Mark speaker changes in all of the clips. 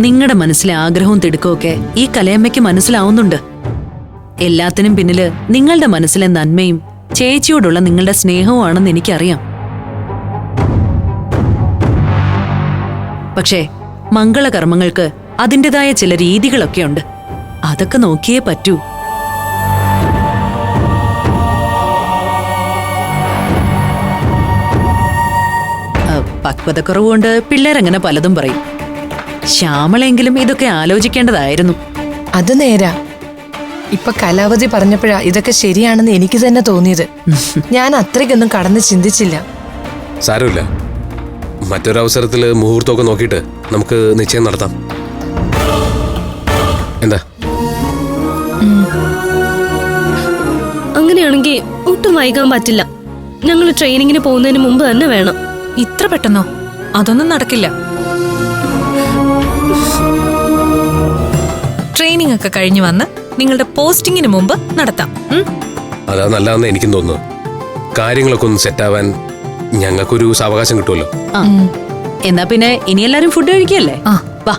Speaker 1: നിങ്ങളുടെ മനസ്സിലെ ആഗ്രഹവും തിടുക്കമൊക്കെ ഈ കലയമ്മയ്ക്ക് മനസ്സിലാവുന്നുണ്ട്. എല്ലാത്തിനും പിന്നിൽ നിങ്ങളുടെ മനസ്സിലെ നന്മയും ചേച്ചിയോടുള്ള നിങ്ങളുടെ സ്നേഹവുമാണെന്ന് എനിക്കറിയാം. പക്ഷേ മംഗളകർമ്മങ്ങൾക്ക് അതിന്റെതായ ചില രീതികളൊക്കെയുണ്ട്. അതൊക്കെ നോക്കിയേ പറ്റൂ. പക്വതക്കുറവുകൊണ്ട് പിള്ളേരങ്ങനെ പലതും പറയും. ശ്യാമളെങ്കിലും ഇതൊക്കെ ആലോചിക്കേണ്ടതായിരുന്നു.
Speaker 2: അത് നേരാ. ഇപ്പൊ കലാവധി പറഞ്ഞപ്പോഴാ ഇതൊക്കെ ശരിയാണെന്ന് എനിക്ക് തന്നെ തോന്നിയത്. ഞാൻ അത്രയ്ക്കൊന്നും കടന്ന് ചിന്തിച്ചില്ല.
Speaker 3: സാരമില്ല. മറ്റൊരവസരത്തിൽ മുഹൂർത്തമൊക്കെ നോക്കിയിട്ട് നമുക്ക് നിശ്ചയം നടത്താം. എന്താ?
Speaker 4: അങ്ങനെയാണെങ്കിൽ ഒട്ടും വൈകാൻ പറ്റില്ല. ഞങ്ങൾ ട്രെയിനിങ്ങിന് പോകുന്നതിന് മുമ്പ് തന്നെ വേണം.
Speaker 5: ഇത്ര പെട്ടെന്നോ? അതൊന്നും നടക്കില്ല. ട്രെയിനിങ് ഒക്കെ കഴിഞ്ഞു വന്ന് നിങ്ങളുടെ പോസ്റ്റിംഗിന് മുമ്പ് നടത്താം?
Speaker 3: അതാ നല്ലതെന്ന് എനിക്കും തോന്നുന്നു. കാര്യങ്ങളൊക്കെ ഒന്ന് സെറ്റ് സെറ്റാവാൻ ഞങ്ങൾക്കൊരു സാവകാശം കിട്ടുമല്ലോ.
Speaker 1: ആ. എന്നാ പിന്നെ ഇനി എല്ലാരും ഫുഡ് കഴിക്കല്ലേ
Speaker 5: ആ.
Speaker 1: വാ.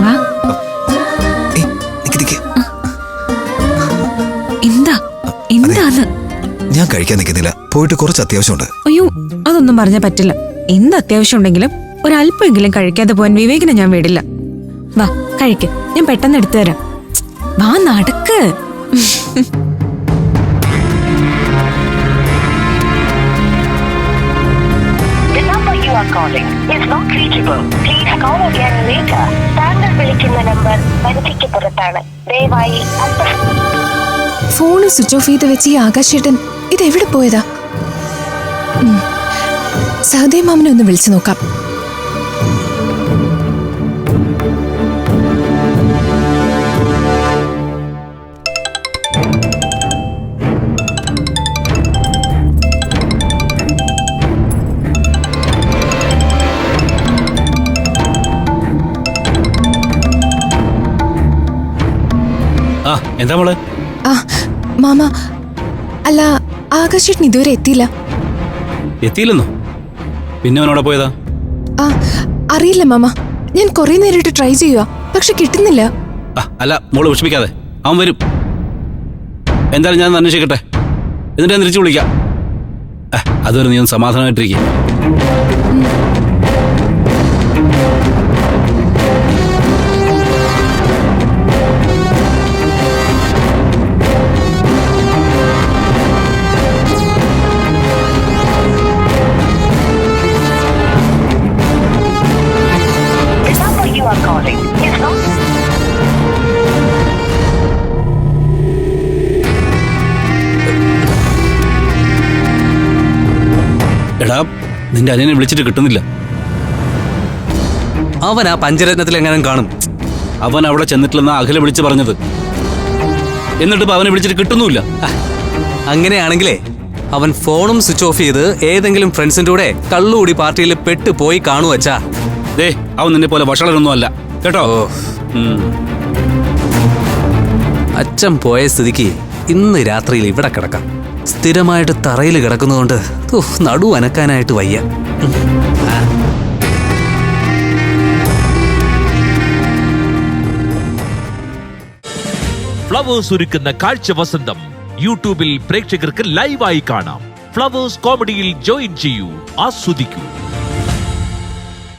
Speaker 5: വാ,
Speaker 6: ഞാൻ കഴിക്കാൻ നിൽക്കുന്നില്ല. പോയിട്ട് കുറച്ച് അത്യാവശ്യമുണ്ട്.
Speaker 5: അയ്യോ അതൊന്നും പറഞ്ഞാൽ പറ്റില്ല. എന്ത് അത്യാവശ്യം ഉണ്ടെങ്കിലും ഒരല്പമെങ്കിലും കഴിക്കാതെ പോവാൻ വിവേകിനെ ഞാൻ വിടില്ല. വാ കഴിക്ക്. ഞാൻ പെട്ടെന്ന് എടുത്തു തരാം. വാ നടക്ക്.
Speaker 7: The number you are calling is not reachable. Please call again later. താങ്കൾ വിളിക്കുന്ന നമ്പർ ദയവായി അല്പ
Speaker 8: ഫോണ് സ്വിച്ച് ഓഫ് ചെയ്ത് വെച്ച് ഈ ആകാശേട്ടൻ എവിടെ പോയതാ. സഹദേവ് മാമനെ ഒന്ന് വിളിച്ചു നോക്കാം.
Speaker 9: എന്താ മോളെ?
Speaker 8: ആ മാമ അല്ല ആകാശേട്ടൻ ഇതുവരെ എത്തിയില്ല.
Speaker 9: എത്തിയില്ലെന്നോ? പിന്നെ അവനോടെ പോയതാ?
Speaker 8: ആ അറിയില്ല മാമ. ഞാൻ കുറെ നേരിട്ട് ട്രൈ ചെയ്യുക പക്ഷെ കിട്ടുന്നില്ല.
Speaker 9: അല്ല മോൾ വിഷമിക്കാതെ. അവൻ വരും. എന്തായാലും ഞാൻ അന്വേഷിക്കട്ടെ. എന്നിട്ട് ഞാൻ തിരിച്ചു വിളിക്കാം. അതൊരു അതുവരെ നീ ഒന്ന് സമാധാനമായിട്ടിരിക്കും. നിന്റെ അനിയനെ വിളിച്ചിട്ട് കിട്ടുന്നില്ല.
Speaker 10: അവൻ ആ പഞ്ചരത്നത്തിൽ എങ്ങനെ കാണും?
Speaker 9: അവൻ അവിടെ ചെന്നിട്ടില്ലെന്ന് അഖില വിളിച്ചു പറഞ്ഞത്. എന്നിട്ട് അവനെ വിളിച്ചിട്ട് കിട്ടുന്നുമില്ല.
Speaker 10: അങ്ങനെയാണെങ്കിലേ അവൻ ഫോണും സ്വിച്ച് ഓഫ് ചെയ്ത് ഏതെങ്കിലും ഫ്രണ്ട്സിന്റെ കൂടെ കള്ളുകൂടി പാർട്ടിയിൽ പെട്ട് പോയി കാണുവച്ചാ
Speaker 9: ദേ അവൻ നിന്നെ പോലെ വഷളനൊന്നും അല്ല. കേട്ടോ.
Speaker 10: അച്ഛൻ പോയ സ്ഥിതിക്ക് ഇന്ന് രാത്രിയിൽ ഇവിടെ കിടക്കാം. സ്ഥിരമായിട്ട് തറയിൽ കിടക്കുന്നതുകൊണ്ട് നടു അനക്കാനായിട്ട് വയ്യ.
Speaker 11: ഫ്ലവേഴ്സ് ഒരുക്കുന്ന കാഴ്ച വസന്തം യൂട്യൂബിൽ പ്രേക്ഷകർക്ക് ലൈവായി കാണാം. ഫ്ലവേഴ്സ് കോമഡിയിൽ ജോയിൻ ചെയ്യൂ ആസ്വദിക്കൂ.